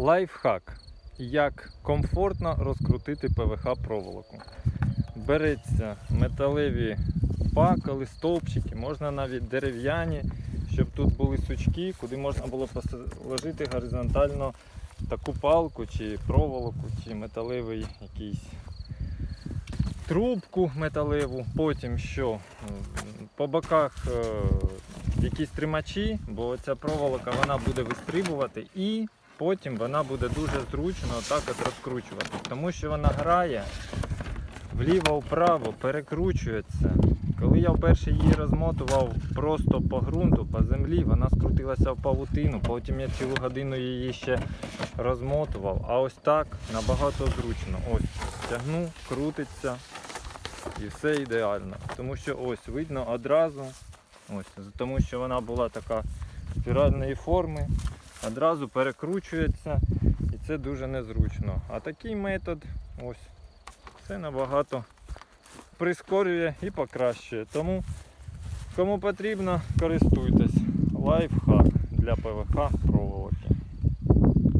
Лайфхак. Як комфортно розкрутити ПВХ проволоку. Береться металеві пакали, стовпчики, можна навіть дерев'яні, щоб тут були сучки, куди можна було положити горизонтально таку палку, чи проволоку, чи металевий якийсь трубку металеву. Потім що? По боках е, якісь тримачі, бо ця проволока вона буде вистрибувати і потім вона буде дуже зручно так от розкручувати. Тому що вона грає вліво-вправо, перекручується. Коли я вперше її розмотував просто по ґрунту, по землі, вона скрутилася в павутину, потім я цілу годину її ще розмотував. А ось так набагато зручно. Ось тягну, крутиться і все ідеально. Тому що ось видно одразу, ось, тому що вона була така спіральної форми, одразу перекручується і це дуже незручно. А такий метод ось все набагато прискорює і покращує. Тому кому потрібно, користуйтесь. Лайфхак для ПВХ проволоки.